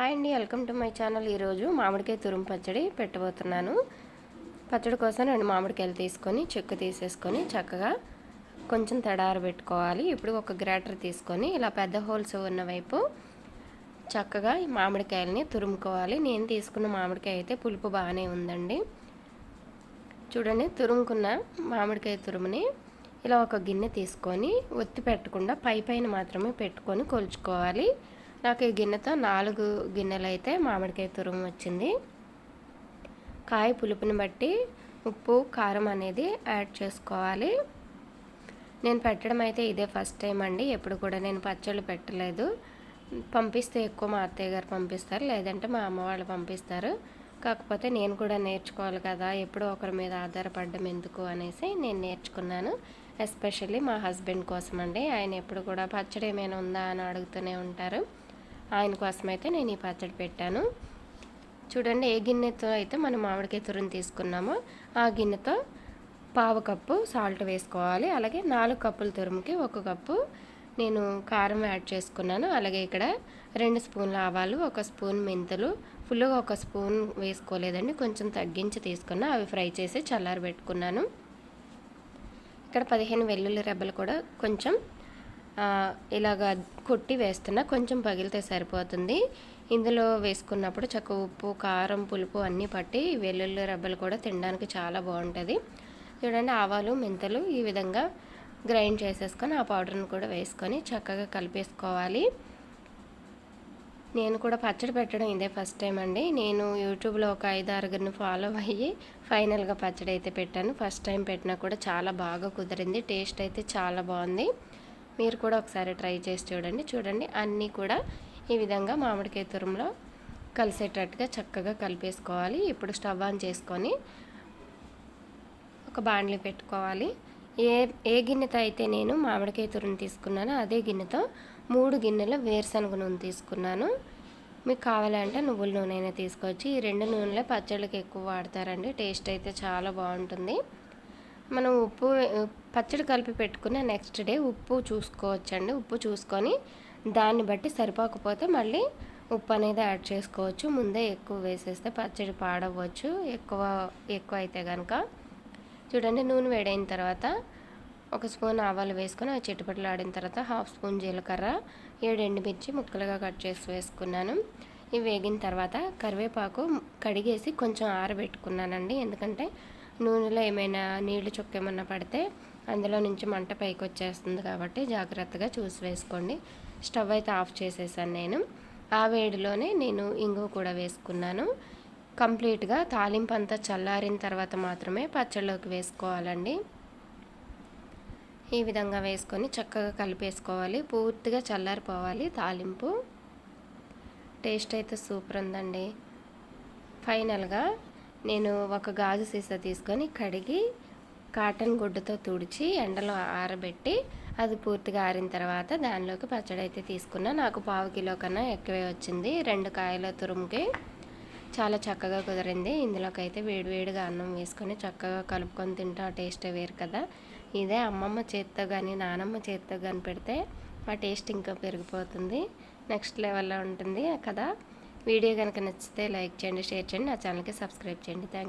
Hi అండి welcome to my channel. ఈరోజు మామిడికాయ తురుము పచ్చడి పెట్టబోతున్నాను. పచ్చడి కోసం రెండు మామిడికాయలు తీసుకొని చెక్కు తీసేసుకొని చక్కగా కొంచెం తడారు పెట్టుకోవాలి. ఇప్పుడు ఒక గ్రేటర్ తీసుకొని ఇలా పెద్ద హోల్స్ ఉన్న వైపు చక్కగా ఈ మామిడికాయలని తురుముకోవాలి. నేను తీసుకున్న మామిడికాయ అయితే పులుపు బాగానే ఉందండి. చూడండి తురుముకున్న మామిడికాయ తురుముని ఇలా ఒక గిన్నె తీసుకొని ఒత్తి పెట్టకుండా పై పైన మాత్రమే పెట్టుకొని కొలుచుకోవాలి. నాకు ఈ గిన్నెతో నాలుగు గిన్నెలు అయితే మామిడికాయ తురుము వచ్చింది. కాయ పులుపుని బట్టి ఉప్పు కారం అనేది యాడ్ చేసుకోవాలి. నేను పెట్టడం అయితే ఇదే ఫస్ట్ టైం అండి. ఎప్పుడు కూడా నేను పచ్చళ్ళు పెట్టలేదు. పంపిస్తే ఎక్కువ మా అత్తయ్య గారు పంపిస్తారు. లేదంటే మా అమ్మ వాళ్ళు పంపిస్తారు. కాకపోతే నేను కూడా నేర్చుకోవాలి కదా ఎప్పుడో ఒకరి మీద ఆధారపడడం ఎందుకు అనేసి నేను నేర్చుకున్నాను. ఎస్పెషల్లీ మా హస్బెండ్ కోసం అండి ఆయన ఎప్పుడు కూడా పచ్చడి ఏమైనా ఉందా అని అడుగుతూనే ఉంటారు. ఆయన కోసం అయితే నేను ఈ పచ్చడి పెట్టాను. చూడండి ఏ గిన్నెతో అయితే మనం మామిడికాయ తురుని తీసుకున్నామో ఆ గిన్నెతో పావు కప్పు సాల్ట్ వేసుకోవాలి. అలాగే నాలుగు కప్పుల తురుముకి ఒక కప్పు నేను కారం యాడ్ చేసుకున్నాను. అలాగే ఇక్కడ రెండు స్పూన్ల ఆవాలు ఒక స్పూన్ మెంతులు ఫుల్గా ఒక స్పూన్ వేసుకోలేదండి. కొంచెం తగ్గించి తీసుకున్నా అవి ఫ్రై చేసి చల్లారి పెట్టుకున్నాను ఇక్కడ పదిహేను వెల్లుల్లి రెబ్బలు కూడా కొంచెం ఇలాగ కొట్టి వేస్తున్నా కొంచెం పగిలితే సరిపోతుంది. ఇందులో వేసుకున్నప్పుడు చక్క ఉప్పు కారం పులుపు అన్నీ పట్టి వెల్లుల్లి రబ్బలు కూడా తినడానికి చాలా బాగుంటుంది. చూడండి ఆవాలు మెంతలు ఈ విధంగా గ్రైండ్ చేసేసుకొని ఆ పౌడర్ని కూడా వేసుకొని చక్కగా కలిపేసుకోవాలి. నేను కూడా పచ్చడి పెట్టడం ఇదే ఫస్ట్ టైం అండి. నేను యూట్యూబ్లో ఒక ఐదు ఆరుగురిని ఫాలో అయ్యి ఫైనల్గా పచ్చడి అయితే పెట్టాను. ఫస్ట్ టైం పెట్టినా కూడా చాలా బాగా కుదిరింది. టేస్ట్ అయితే చాలా బాగుంది. మీరు కూడా ఒకసారి ట్రై చేసి చూడండి. చూడండి అన్నీ కూడా ఈ విధంగా మామిడికాయ తురుములో కలిసేటట్టుగా చక్కగా కలిపేసుకోవాలి. ఇప్పుడు స్టవ్ ఆన్ చేసుకొని ఒక బాండ్లీ పెట్టుకోవాలి. ఏ ఏ గిన్నెతో అయితే నేను మామిడికాయ తురుము తీసుకున్నానో అదే గిన్నెతో మూడు గిన్నెల వేరుశనగ నూనె తీసుకున్నాను. మీకు కావాలంటే నువ్వుల నూనె అయినా తీసుకోవచ్చు. ఈ రెండు నూనెలే పచ్చళ్ళకి ఎక్కువ వాడతారండి. టేస్ట్ అయితే చాలా బాగుంటుంది. మనం ఉప్పు పచ్చడి కలిపి పెట్టుకున్న నెక్స్ట్ డే ఉప్పు చూసుకోవచ్చండి. ఉప్పు చూసుకొని దాన్ని బట్టి సరిపోకపోతే మళ్ళీ ఉప్పు అనేది యాడ్ చేసుకోవచ్చు. ముందే ఎక్కువ వేసేస్తే పచ్చడి పాడవచ్చు ఎక్కువ ఎక్కువ అయితే కనుక చూడండి నూనె వేడైన తర్వాత ఒక స్పూన్ ఆవాలు వేసుకొని ఆ చిట్టుపట్లు ఆడిన తర్వాత హాఫ్ స్పూన్ జీలకర్ర ఏడు ఎండుమిర్చి ముక్కలుగా కట్ చేసి వేసుకున్నాను. ఇవి వేగిన తర్వాత కరివేపాకు కడిగేసి కొంచెం ఆరబెట్టుకున్నానండి. ఎందుకంటే నూనెలో ఏమైనా నీళ్ళు చుక్క ఏమన్నా పడితే అందులో నుంచి మంట పైకి వచ్చేస్తుంది కాబట్టి జాగ్రత్తగా చూసి వేసుకోండి. స్టవ్ అయితే ఆఫ్ చేసేసాను నేను. ఆ వేడిలోనే నేను ఇంగువ కూడా వేసుకున్నాను. కంప్లీట్గా తాలింపు అంతా చల్లారిన తర్వాత మాత్రమే పచ్చళ్ళలోకి వేసుకోవాలండి. ఈ విధంగా వేసుకొని చక్కగా కలిపేసుకోవాలి. పూర్తిగా చల్లారిపోవాలి తాలింపు. టేస్ట్ అయితే సూపర్ ఉందండి. ఫైనల్గా నేను ఒక గాజు సీసా తీసుకొని కడిగి కాటన్ గుడ్డతో తుడిచి ఎండలో ఆరబెట్టి అది పూర్తిగా ఆరిన తర్వాత దానిలోకి పచ్చడి అయితే తీసుకున్నా. నాకు పావు కిలో కన్నా ఎక్కువే వచ్చింది. రెండు కాయల తురుముకి చాలా చక్కగా కుదిరింది. ఇందులోకి అయితే వేడివేడిగా అన్నం వేసుకొని చక్కగా కలుపుకొని తింటే ఆ టేస్ట్ వేరు కదా. ఇదే అమ్మమ్మ చేత్తో కానీ నానమ్మ చేత్తో కానీ పెడితే ఆ టేస్ట్ ఇంకా పెరిగిపోతుంది. నెక్స్ట్ లెవెల్లో ఉంటుంది కదా. వీడియో కనుక నచ్చితే లైక్ చేయండి షేర్ చేయండి. నా ఛానల్కి సబ్స్క్రైబ్ చేయండి. థ్యాంక్